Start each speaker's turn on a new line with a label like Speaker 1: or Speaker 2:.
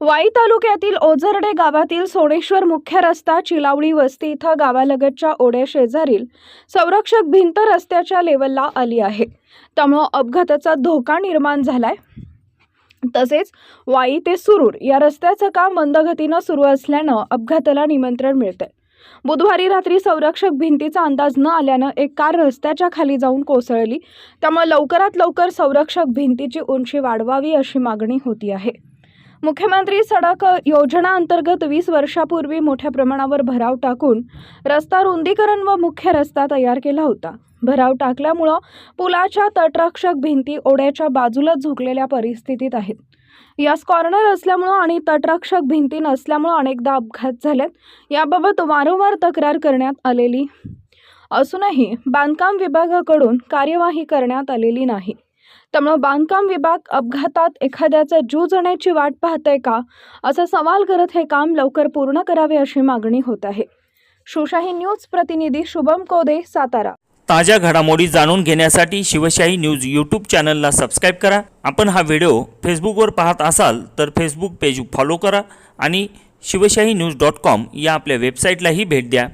Speaker 1: वाई तालुक्यातील ओझरडे गावातील सोनेश्वर मुख्य रस्ता चिलावळी वस्ती इथं गावालगतच्या ओढ्या शेजारील संरक्षक भिंत रस्त्याच्या लेवलला आली आहे. त्यामुळं अपघाताचा धोका निर्माण झालाय. तसेच वाई ते सुरूर या रस्त्याचं काम मंदगतीनं सुरू असल्यानं अपघाताला निमंत्रण मिळतंय. बुधवारी रात्री संरक्षक भिंतीचा अंदाज न आल्यानं एक कार रस्त्याच्या खाली जाऊन कोसळली. त्यामुळे लवकरात लवकर संरक्षक भिंतीची उंची वाढवावी अशी मागणी होती आहे. मुख्यमंत्री सडक योजना अंतर्गत वीस वर्षापूर्वी मोठ्या प्रमाणावर भराव टाकून रस्ता रुंदीकरण व मुख्य रस्ता तयार केला होता. भराव टाकल्यामुळं पुलाच्या तटरक्षक भिंती ओढ्याच्या बाजूला झुकलेल्या परिस्थितीत आहेत. यास कॉर्नर असल्यामुळं आणि तटरक्षक भिंती नसल्यामुळं अनेकदा अपघात झालेत. याबाबत वारंवार तक्रार करण्यात आलेली असूनही बांधकाम विभागाकडून कार्यवाही करण्यात आलेली नाही. त्यामुळं बांधकाम विभाग अपघातात एखाद्याचा जीव जाण्याची वाट पाहतंय का? असा सवाल करत हे काम लवकर पूर्ण करावे अशी मागणी होत आहे. शिवशाही न्यूज प्रतिनिधी शुभम कोदे सातारा.
Speaker 2: ताज्या घडामोडी जाणून घेण्यासाठी शिवशाही न्यूज यूट्यूब चॅनलला सबस्क्राईब करा. आपण हा व्हिडिओ फेसबुकवर पाहत असाल तर फेसबुक पेज फॉलो करा आणि शिवशाही न्यूज डॉट कॉम या आपल्या वेबसाईटलाही भेट द्या.